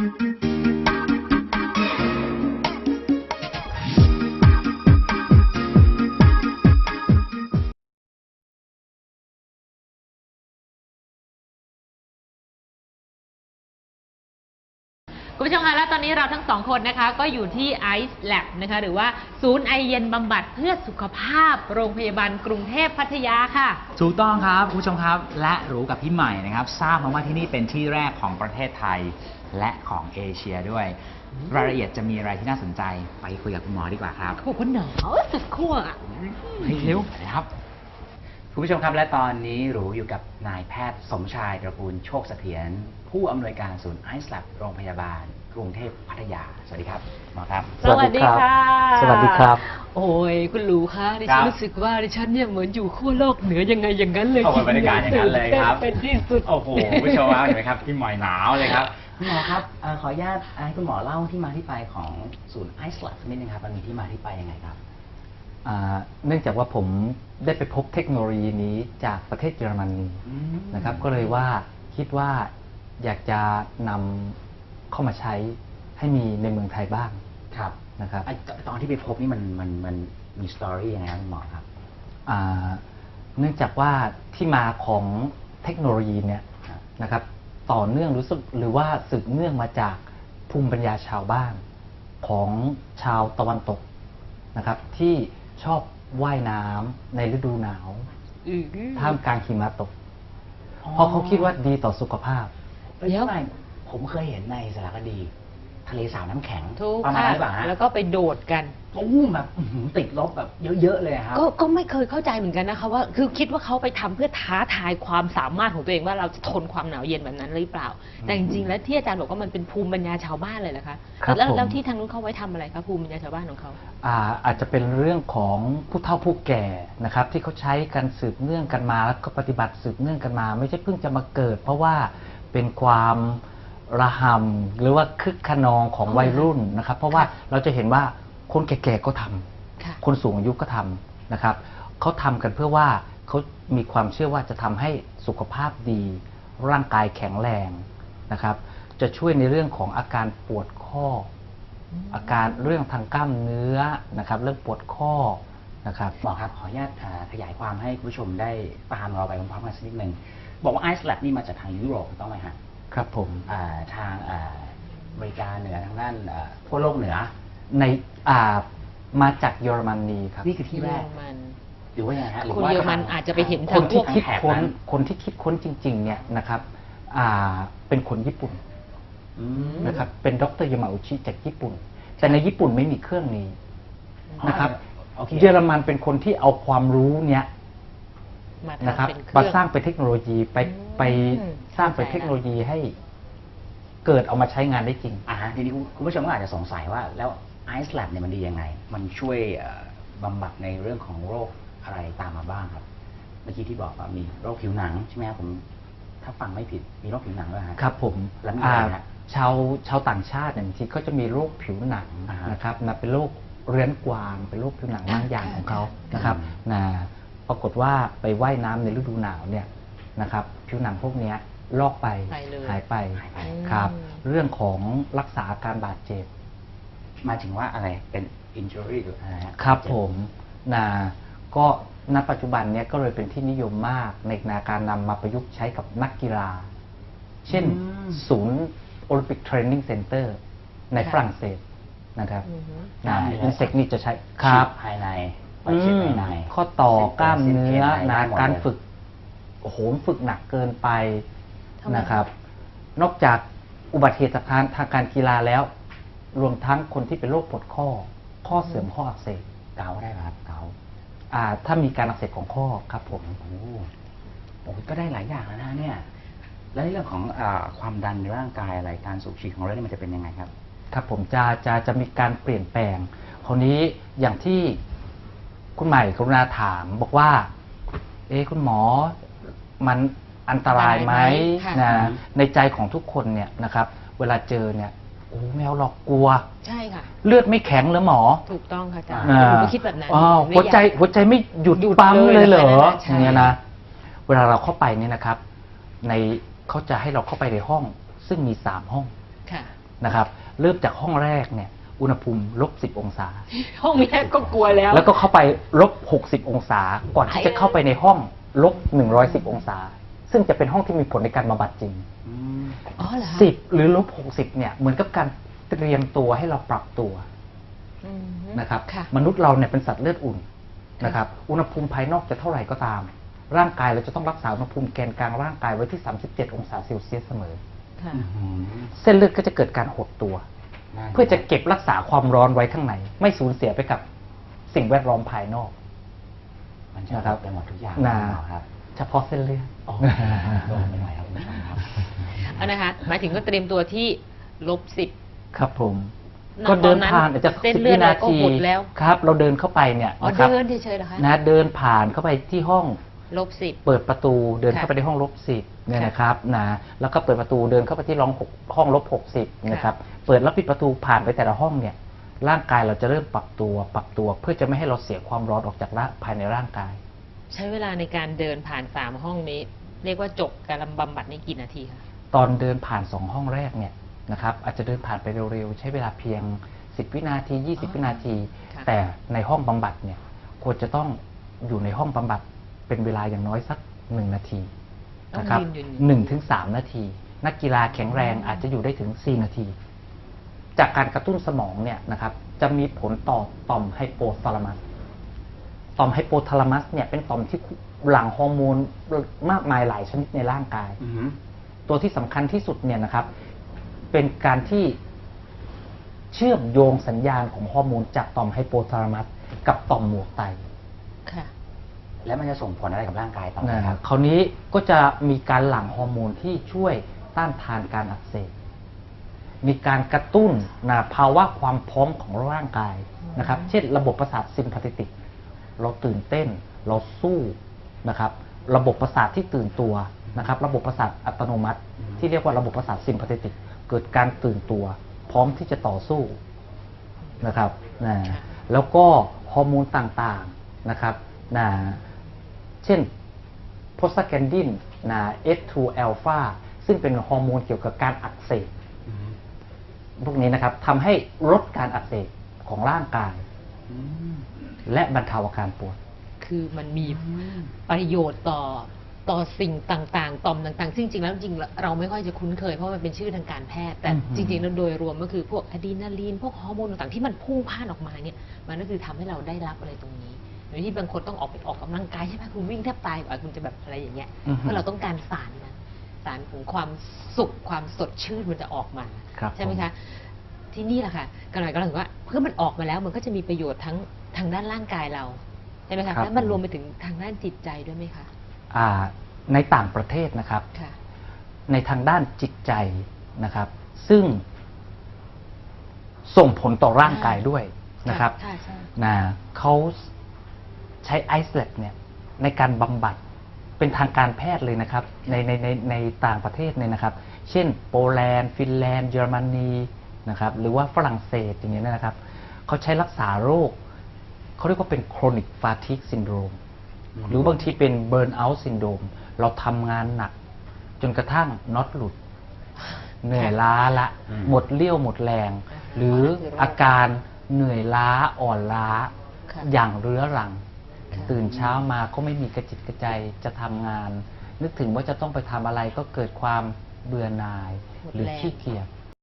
คุณผู้ชมคะและตอนนี้เราทั้งสองคนนะคะก็อยู่ที่ Ice Lab นะคะหรือว่าศูนย์ไอเย็นบำบัดเพื่อสุขภาพโรงพยาบาลกรุงเทพพัทยาค่ะ ถูกต้องครับคุณผู้ชมครับ และรู้กับพี่ใหม่นะครับ ทราบมาว่าที่นี่เป็นที่แรกของประเทศไทย และของเอเชียด้วย รายละเอียดจะมีอะไรที่น่าสนใจไปคุยกับคุณหมอดีกว่าครับเขาบอกว่าหนาวสุดขั้วอะ เฮ้ยเร็วนะครับ คุณผู้ชมครับและตอนนี้หรูอยู่กับนายแพทย์สมชายตระกูลโชคเสถียรผู้อำนวยการศูนย์ไอซ์แลบโรงพยาบาล กรุงเทพพัทยา สวัสดีครับหมอครับ สวัสดีค่ะสวัสดีครับ โอ้ยคุณหลูคะดิครัฉันบรู้สึกว่าดิฉันเนี่ยเหมือนอยู่ขั้วโลกเหนือยังไงอย่างนั้นเลยเข้ากับบรรยากาศอย่างนั้นเลยครับ เป็นที่สุด โอ้โหคุณผู้ชมครับเห็นไหมครับพี่หมอยหนาวเลยครับ คุณหมอครับเอ่อขออนุญาตให้คุณหมอเล่าที่มาที่ไปของศูนย์ไอซ์แลบสักนิดนึงครับมันมีที่มาที่ไปยังไงครับ อ่าเนื่องจากว่าผมได้ไปพบเทคโนโลยีนี้จากประเทศเยอรมนีอืม นะครับ ก็เลยว่าคิดว่าอยากจะนำเข้ามาใช้ให้มีในเมืองไทยบ้างครับนะครับ ไอ้ตอนที่ไปพบนี่มันมันมันมีสตอรี่ยังไงครับคุณหมอครับ อ่าเนื่องจากว่าที่มาของเทคโนโลยีเนี่ยครับนะครับ ต่อเนื่องรู้สึกหรือว่าสืบเนื่องมาจากภูมิปัญญาชาวบ้านของชาวตะวันตกนะครับ ที่ชอบว่ายน้ำในฤดูหนาวอือท่ามกลางหิมะตก เพราะเขาคิดว่าดีต่อสุขภาพเอ้ยไม่ผมเคยเห็นในสารคดี ทะเลสาบน้ำแข็งทุกประมาณค่ะนั้นหรือเปล่าฮะแล้วก็ไปโดดกัน ตู้มแบบอื้อหือติดลบแบบเยอะๆเลยครับ ก็ก็ไม่เคยเข้าใจเหมือนกันนะคะว่าคือคิดว่าเขาไปทำเพื่อท้าทายความสามารถของตัวเองว่าเราจะทนความหนาวเย็นแบบนั้นหรือเปล่าแต่จริงๆแล้วที่อาจารย์บอกว่ามันเป็นภูมิปัญญาชาวบ้านเลยนะคะครับแล้วผม แล้วที่ทางนู้นเขาไว้ทำอะไรคะภูมิปัญญาชาวบ้านของเขา อ่าอาจจะเป็นเรื่องของผู้เฒ่าผู้แก่นะครับ ที่เขาใช้กันสืบเนื่องกันมาแล้วก็ปฏิบัติสืบเนื่องกันมา ไม่ใช่เพิ่งจะมาเกิด เพราะว่าเป็นความ ระหำหรือว่าคึกขนองของอ๋อวัยรุ่นนะครับ เพราะว่าเราจะเห็นว่าคนแก่ๆก็ทำค่ะ คนสูงอายุก็ทำนะครับเขาทำกันเพื่อว่าเขามีความเชื่อว่าจะทำให้สุขภาพดี ร่างกายแข็งแรงนะครับ จะช่วยในเรื่องของอาการปวดข้อ อาการเรื่องทางกล้ามเนื้อนะครับ เรื่องปวดข้อนะครับหมอครับ ขออนุญาตอ่าขยายความให้คุณผู้ชมได้ตามเราไปพร้อมๆกันสักนิดหนึ่งบอกว่าไอซ์แลบนี่มาจากทางยุโรปถูกต้องไหมฮะ ครับผม อ่าทางอ่าอเมริกาเหนือทางด้านอ่าขั้วโลกเหนือ ในอ่ามาจากเยอรมนีครับ นี่คือที่แรกเยอรมัน หรือว่ายังไงฮะหรือคนว่าเยอรมันอาจจะไปเห็น คทางนพที่วก คิดแถบค้นนั้นคนที่คิดค้นจริง ๆ เนี่ยนะครับอ่าเป็นคนญี่ปุ่นอืม นะครับ เป็นดรยามาอุชิจากญี่ปุ่น แต่ในญี่ปุ่นไม่มีเครื่องนี้นะครับโอเค เยอรมันเป็นคนที่เอาความรู้เนี้ยมานะคทำรับเป็นเคมารื่อง สร้างเป็นเทคโนโลยีไปอืม ไปสร้างเป็นเข้าใจละเทคโนโลยีให้เกิดเอามาใช้งานได้จริง อ่าฮะทีนี้คุณคุณผู้ชมก็อาจจะสงสัยว่าแล้วไอซ์แลบเนี่ยมันดียังไง มันช่วยเอ่อบำบัดในเรื่องของโรคอะไรตามมาบ้างครับ เมื่อกี้ที่บอกว่ามีโรคผิวหนังใช่ไหมครับผมถ้าฟังไม่ผิดมีโรคผิวหนังด้วยฮะ ครับผมแล้วมีอ่าอะไรฮะชาวชาวต่างชาติเนี่ยบางทีก็จะมีโรคผิวหนังอ่าฮะนะครับนะเป็นโรคเรื้อนกวาง เป็นโรคผิวหนังบางอย่างของเขานะครับอืมนะปรากฏว่าไปว่ายน้ำในฤดูหนาวเนี่ย นะครับผิวหนังพวกเนี้ยลอกไปไปเลยหายไปหายไปครับอืมเรื่องของรักษาอาการบาดเจ็บหมายถึงว่าอะไรเป็นอินจูรี่หรืออะไรฮะครับผมนะก็ณปัจจุบันเนี้ยก็เลยเป็นที่นิยมมากในการนำมาประยุกต์ใช้กับนักกีฬา เช่นศูนย์โอลิมปิกเทรนนิ่งเซ็นเตอร์ในค่ะฝรั่งเศสนะครับอือฮึนะได้เลยอินเซกนี่จะใช้คฉีรัดบภายในไปอืฉีดมภายใน ข้อต่อกล้ามเนื้อส้นะได้หมดการเลยฝึก โอ้โหฝึกหนักเกินไปทำไม นะครับ นอกจากอุบัติเหตุทางทางการกีฬาแล้ว รวมทั้งคนที่เป็นโรคปวดข้อ ข้อเสื่อมข้ออักเสบเกาได้ไหมครับเกาอ่าถ้ามีการอักเสบของข้อครับผม โอ้โหโอ้โหก็ได้หลายอย่างแล้วนะเนี่ย แล้วในเรื่องของอาความดันในร่างกายอะไรการสูบฉีดของเราเนี่ยมันจะเป็นยังไงครับ ครับผมจะจะจะมีการเปลี่ยนแปลงคราวนี้อย่างที่คุณใหม่กรุณาถาม บอกว่า เอ๊ะคุณหมอ มันอันตรายไหมอันตรายไหมค่ะนะอืมในใจของทุกคนเนี่ยนะครับ เวลาเจอเนี่ยโอ้ไม่เอาหรอกกลัว ใช่ค่ะ เลือดไม่แข็งเหรือหมอ ถูกต้องค่ะอาจารย์อ่าผมก็คิดแบบนั้นอ๋อไม่หัวใจอยาก หัวใจไม่หยุดหยุดปั๊มเลยเลยเหรอใช่ อย่างเงี้ยนะเวลาเราเข้าไปเนี่ยนะครับ ในเขาจะให้เราเข้าไปในห้อง ซึ่งมีสามห้องค่ะ นะครับ เริ่มจากห้องแรกเนี่ย อุณหภูมิลบ10องศา ห้องแรกก็กลัวแล้ว แล้วก็เข้าไปลบ60องศาก่อนที่จะเข้าไปในห้อง ลบ110 องศา ซึ่งจะเป็นห้องที่มีผลในการบำบัดจริงอืมอ๋อเหรอคะ10 หรือลบ60เนี่ยเหมือนกับการเตรียมตัวให้เราปรับตัวอืมนะครับค่ะ มนุษย์เราเนี่ยเป็นสัตว์เลือดอุ่นนะครับอุณหภูมิภายนอกจะเท่าไหร่ก็ตาม ร่างกายเราจะต้องรักษาอุณหภูมิแกนกลางร่างกายไว้ที่ 37 องศาเซลเซียสเสมอ ค่ะอื้อหือเส้นเลือดก็จะเกิดการหดตัวนั่นเพื่อจะเก็บรักษาความร้อนไว้ข้างใน ไม่สูญเสียไปกับสิ่งแวดล้อมภายนอก มันจะนะครับไปหมดทุกอย่างนะหรือเปล่าครับเฉพาะเส้นเลือดโอ้โดนไปหน่อยครับคุณผู้ชมครับเอานะคะหมายถึงก็เตรียมตัวที่ลบสิบครับผมณก็เดินตอนนั้นผ่านอาจจะเส้นสิบเลือวิดเรานาก็ทีหดแล้วครับ เราเดินเข้าไปเนี่ยอ๋อนะครับเดินเฉยๆเหรอคะนะเดินผ่านเข้าไปที่ห้องลบสิบเปิดประตูเดินค่ะเข้าไปในห้องลบสิบเนี่ยค่ะนะครับนะแล้วก็เปิดประตูเดินเข้าไปที่รองหกห้องลบหกสิบค่ะนะครับเปิดแล้วปิดประตูผ่านไปแต่ละห้องเนี่ย ร่างกายเราจะเริ่มปรับตัว ปรับตัวเพื่อจะไม่ให้เราเสียความร้อนออกจากร่างภายในร่างกาย ใช้เวลาในการเดินผ่านสามห้องนี้ เรียกว่าจบการบำบัดในกี่นาทีคะตอนเดินผ่านสองห้องแรกเนี่ยนะครับอาจจะเดินผ่านไปเร็วๆ ใช้เวลาเพียง 10 วินาทีอ๋อ20 วินาทีค่ะแต่ในห้องบำบัดเนี่ยควรจะต้องอยู่ในห้องบำบัดเป็นเวลาอย่างน้อยสักหนึ่งนาทีต้องนะครับยืนอยู่หนึ่งถึงสามนาที นักกีฬาแข็งแรงอาจจะอยู่ได้ถึง 4 นาที จากการกระตุ้นสมองเนี่ยนะครับจะมีผลต่อต่อมไฮโปทาลามัส ต่อมไฮโปทาลามัสเนี่ยเป็นต่อมที่หลั่งฮอร์โมนมากมายหลายชนิดในร่างกายอือหือตัวที่สำคัญที่สุดเนี่ยนะครับ เป็นการที่เชื่อมโยงสัญญาณของฮอร์โมนจากต่อมไฮโปทาลามัส กับต่อมหมวกไตค่ะแล้วมันจะส่งผลอะไรกับร่างกายต่อนะคครัรับบคราวนี้ก็จะมีการหลั่งฮอร์โมนที่ช่วยต้านทานการอักเสบ มีการกระตุ้นนะภาวะความพร้อมของร่างกายนะครับ เช่นระบบประสาทซิมพาเทติก เราตื่นเต้น เราสู้นะครับ ระบบประสาทที่ตื่นตัวนะครับ ระบบประสาทอัตโนมัติ ที่เรียกว่าระบบประสาทซิมพาเทติก เกิดการตื่นตัว พร้อมที่จะต่อสู้นะครับนะแล้วก็ฮอร์โมนต่างๆนะครับนะเช่นโพสแกนดินนะ S2 อัลฟาซึ่งเป็นฮอร์โมนเกี่ยวกับการอักเสบ พวกนี้นะครับทำให้ลดการอักเสบของร่างกายอืมและบรรเทาอาการปวด คือมันมีประโยชน์ต่อต่อสิ่งต่างๆ ต่อมต่างๆ ซึ่งจริงๆ แล้วจริงๆเราไม่ค่อยจะคุ้นเคยเพราะมันเป็นชื่อทางการแพทย์ แต่อือหือจริงๆแล้วโดยรวมก็คือพวกอะดรีนาลีน พวกฮอร์โมนต่างๆ ที่มันพุ่งพ่านออกมาเนี่ย มันก็คือทำให้เราได้รับอะไรตรงนี้โดยที่บางคนต้องออกไปออกกำลังกายใช่ไหมคุณวิ่งแทบตายกว่าคุณจะแบบอะไรอย่างเงี้ยอือฮึเพราะเราต้องการสารนะ สารของความสุขความสดชื่นมันจะออกมา ครับใช่ไหมผมคะ ที่นี่แหละค่ะกำลังกำลังว่าเพื่อมันออกมาแล้วมันก็จะมีประโยชน์ทั้งทางด้านร่างกายเราใช่ไหมครัคะบ แล้วมันผมรวมไปถึงทางด้านจิตใจด้วยไหมคะ อ่าในต่างประเทศนะครับ ค่ะ ในทางด้านจิตใจนะครับ ซึ่งส่งผลต่อร่างกายด้วยนะครับใช่ใช่ นะเขาใช้ไอซ์แลบเนี่ยในการบำบัด เป็นทางการแพทย์เลยนะครับในในในในต่างประเทศเนี่ยนะครับ เช่นโปแลนด์ ฟินแลนด์ เยอรมนีนะครับหรือว่าฝรั่งเศสอย่างเงี้ยนะครับเขาใช้รักษาโรคเขาเรียกว่าเป็น chronic fatigue syndrome อืมหรือบางทีเป็น burnout syndrome เราทำงานหนัก จนกระทั่งน็อตหลุด เหนื่อยล้าละอืมหมดเลี้ยวหมดแรง หรืออาการเหนื่อยล้าอ่อนล้าค่ะอย่างเรื้อรังค่ะ ตื่นเช้ามาก็ไม่มีกระจิตกระใจจะทำงาน นึกถึงว่าจะต้องไปทำอะไรก็เกิดความเบื่อหน่ายหมดหรือแรงขี้เกียจ